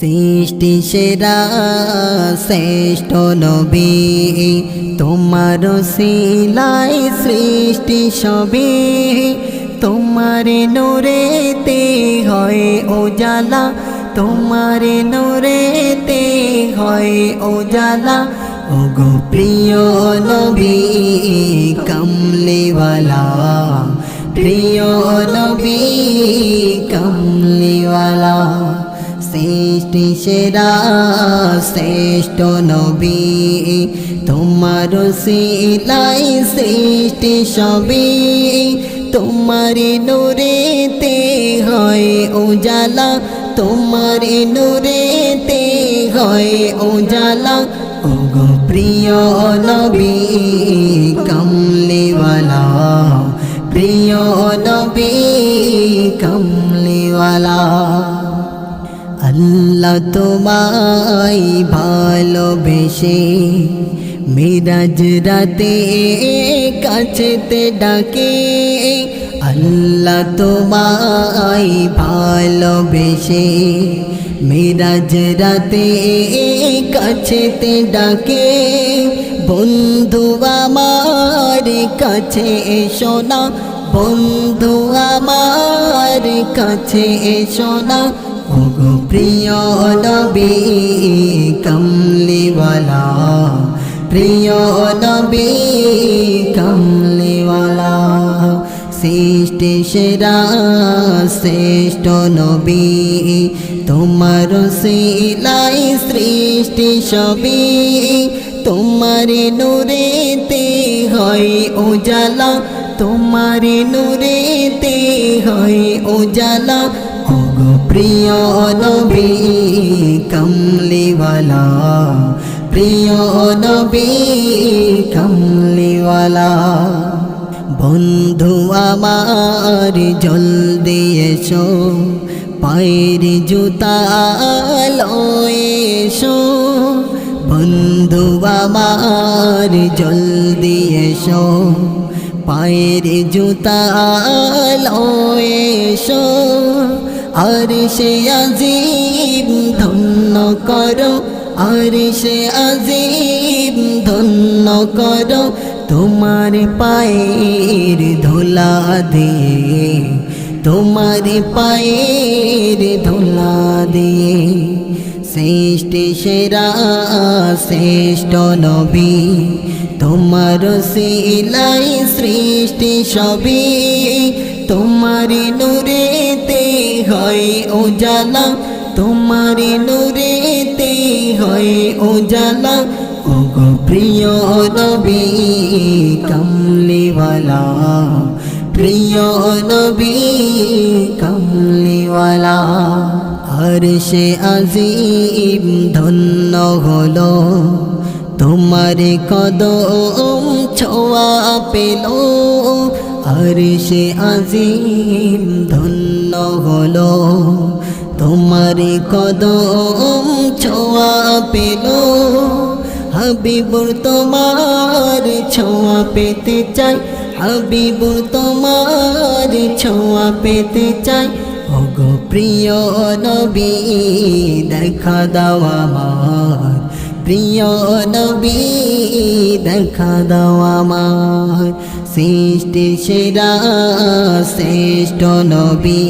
সৃষ্টি সেরা, শ্রেষ্ঠ নবী। তোমার সিলাই সৃষ্টি সবে তোমার নোরেতে হয় ওজালা তোমার নোরেতে হয় ওজালা ওগো প্রিয় নবী, কমলিওয়ালা। প্রিয় নবী, কমলিওয়ালা। সৃষ্টি সেরা শ্রেষ্ঠ নবী। তোমার সিলাই সৃষ্টি সবই। তোমার নূরেতে হয় উজালা। তোমার নূরেতে হয় উজালা। ওগো প্রিয় নবী, কমলিওয়ালা। প্রিয় নবী, কমলিওয়ালা। আল্লাহ তোমায় ভালোবেসে মিরাজ রাতে কাছেতে ডাকে। আল্লাহ তোমায় ভালোবেসে মিরাজ রাতে কাছেতে ডাকে। বন্ধু আমার কাছে এসো না, বন্ধু আমার কাছে এসো না ওগো প্রিয় নবী, কমলিওয়ালা। প্রিয় নবী, কমলিওয়ালা। সৃষ্টি সেরা, শ্রেষ্ঠ নবী। তোমার সিলাই সৃষ্টি সবই তোমার নূরেতে হয় উজালা। তোমার নূরেতে হয় উজালা। ওগো প্রিয় নবী, কমলিওয়ালা। প্রিয় নবী, কমলিওয়ালা। বন্ধু আমার জল দিয়েছ, পায়ের জুতা লয়েছো। বন্ধু আমার জল দিয়েছ পায়ের জুতা লয়েছো আর সে আজিব ধন্য করো, আর সে আজিব ধন্য করো, তোমার পায়ের ধুলা দিয়ে, তোমার পায়ের ধুলা দিয়ে। শ্রেষ্ঠ সেরা, শ্রেষ্ঠ নবী তোমার সিলাই সৃষ্টি সবই তোমার নূরেতে হয় উজালা, তোমার নূরেতে হয় উজালা। ওগো প্রিয় নবী, কমলিওয়ালা, প্রিয় নবী, কমলিওয়ালা আর সে আজিম ধন্য হলো। তোমার কদম ছোঁয়া পেল, আর সে আজিম ধন্য হলো। তোমার কদম ছোঁয়া পেল, হাবিবুর তোমার ছোঁয়া পেতে চাই, হাবিবুর তোমার ছোঁয়া পেতে চাই। ওগো প্রিয় নবী, দেখা দাও আমার প্রিয় নবী, দেখা দাও আমার সৃষ্টি সেরা, শ্রেষ্ঠ নবী,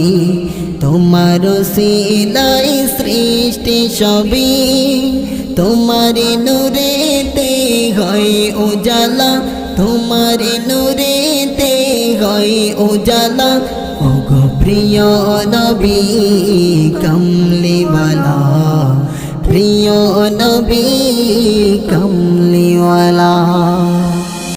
তোমার সিলাই সৃষ্টি সবই। তোমার নূরেতে হয় উজালা, তোমার নূরেতে হয় উজালা। ওগো প্রিয় নবী কমলিওয়ালা